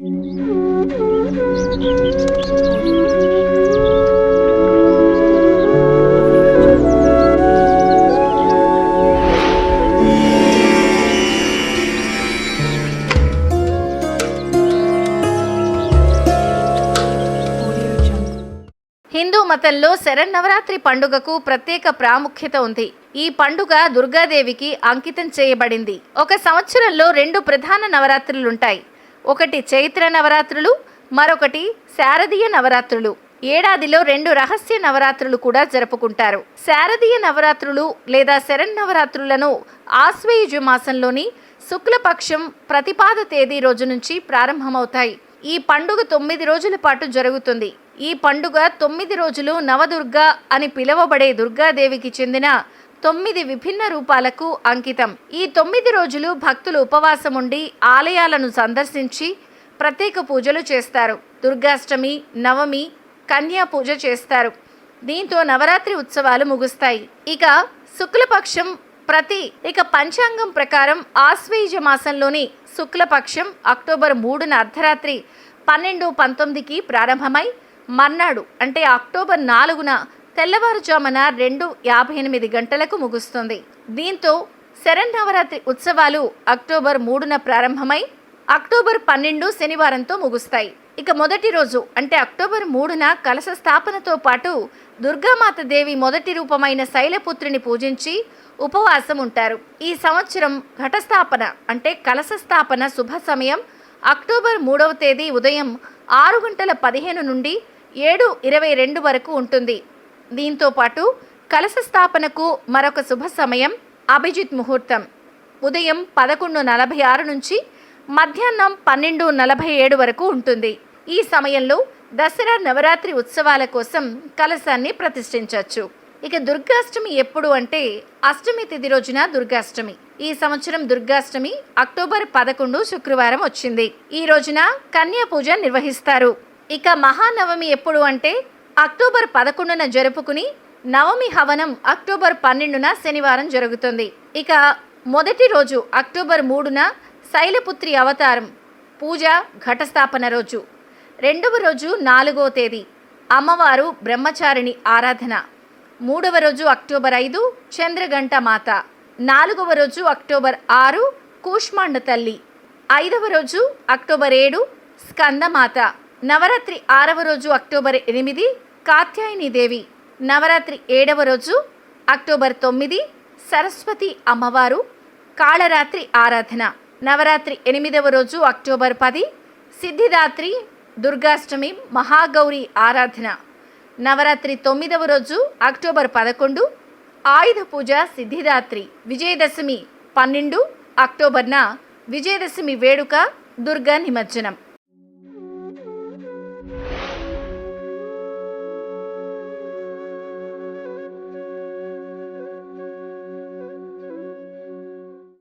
హిందూ మతంలో శరన్నవరాత్రి పండుగకు ప్రత్యేక ప్రాముఖ్యత ఉంది. ఈ పండుగ దుర్గాదేవికి అంకితం చేయబడింది. ఒక సంవత్సరంలో రెండు ప్రధాన నవరాత్రులుంటాయి. ఒకటి చైత్ర నవరాత్రులు మరొకటి శారదీయ నవరాత్రులు. ఏడాదిలో రెండు రహస్య నవరాత్రులు కూడా జరుపుకుంటారు. శారదీయ నవరాత్రులు లేదా శరన్నవరాత్రులను ఆశ్వయుజ మాసంలోని శుక్లపక్షం ప్రతిపాద తేదీ రోజు నుంచి ప్రారంభమవుతాయి. ఈ పండుగ తొమ్మిది రోజుల పాటు జరుగుతుంది. ఈ పండుగ తొమ్మిది రోజులు నవదుర్గ అని పిలువబడే దుర్గాదేవికి చెందిన తొమ్మిది విభిన్న రూపాలకు అంకితం. ఈ తొమ్మిది రోజులు భక్తులు ఉపవాసం ఉండి ఆలయాలను సందర్శించి ప్రత్యేక పూజలు చేస్తారు. దుర్గాష్టమి నవమి కన్యా పూజ చేస్తారు. దీంతో నవరాత్రి ఉత్సవాలు ముగుస్తాయి. ఇక శుక్లపక్షం ప్రతి ఇక పంచాంగం ప్రకారం ఆశ్వేయుజ మాసంలోని శుక్లపక్షం అక్టోబర్ మూడున అర్ధరాత్రి పన్నెండు పంతొమ్మిదికి ప్రారంభమై మర్నాడు అంటే అక్టోబర్ నాలుగున తెల్లవారుజామున రెండు యాభై ఎనిమిది గంటలకు ముగుస్తుంది. దీంతో శరన్నవరాత్రి ఉత్సవాలు అక్టోబర్ మూడున ప్రారంభమై అక్టోబర్ పన్నెండు శనివారంతో ముగుస్తాయి. ఇక మొదటి రోజు అంటే అక్టోబర్ మూడున కలశ స్థాపనతో పాటు దుర్గామాత దేవి మొదటి రూపమైన శైలపుత్రిని పూజించి ఉపవాసం ఉంటారు. ఈ సంవత్సరం ఘటస్థాపన అంటే కలశ స్థాపన శుభ సమయం అక్టోబర్ మూడవ తేదీ ఉదయం ఆరు గంటల పదిహేను నుండి ఏడు ఇరవై రెండు వరకు ఉంటుంది. దీంతో పాటు కలశ స్థాపనకు మరొక శుభ సమయం అభిజిత్ ముహూర్తం. ఉదయం పదకొండు నలభై ఆరు నుంచి మధ్యాహ్నం పన్నెండు నలభై ఏడు వరకు ఉంటుంది. ఈ సమయంలో దసరా నవరాత్రి ఉత్సవాల కోసం కలశాన్ని ప్రతిష్ఠించవచ్చు. ఇక దుర్గాష్టమి ఎప్పుడు అంటే అష్టమి తిథి రోజున దుర్గాష్టమి. ఈ సంవత్సరం దుర్గాష్టమి అక్టోబర్ పదకొండు శుక్రవారం వచ్చింది. ఈ రోజున కన్యా పూజ నిర్వహిస్తారు. ఇక మహానవమి ఎప్పుడు అంటే అక్టోబర్ పదకొండున జరుపుకుని నవమి హవనం అక్టోబర్ పన్నెండున శనివారం జరుగుతుంది. ఇక మొదటి రోజు అక్టోబర్ మూడున శైలపుత్రి అవతారం పూజ ఘటస్థాపన రోజు. రెండవ రోజు నాలుగో తేదీ అమ్మవారు బ్రహ్మచారిణి ఆరాధన. మూడవ రోజు అక్టోబర్ ఐదు చంద్రగంట మాత. నాలుగవ రోజు అక్టోబర్ ఆరు కూష్మాండ తల్లి. ఐదవ రోజు అక్టోబర్ ఏడు స్కందమాత. నవరాత్రి ఆరవ రోజు అక్టోబర్ ఎనిమిది కాత్యాయని దేవి. నవరాత్రి ఏడవ రోజు అక్టోబర్ తొమ్మిది సరస్వతి అమ్మవారు. కాళరాత్రి ఆరాధన. నవరాత్రి ఎనిమిదవ రోజు అక్టోబర్ పది సిద్ధిదాత్రి దుర్గాష్టమి మహాగౌరి ఆరాధన. నవరాత్రి తొమ్మిదవ రోజు అక్టోబర్ పదకొండు ఆయుధ పూజ సిద్ధిదాత్రి. విజయదశమి పన్నెండు అక్టోబర్న విజయదశమి వేడుక దుర్గా నిమజ్జనం.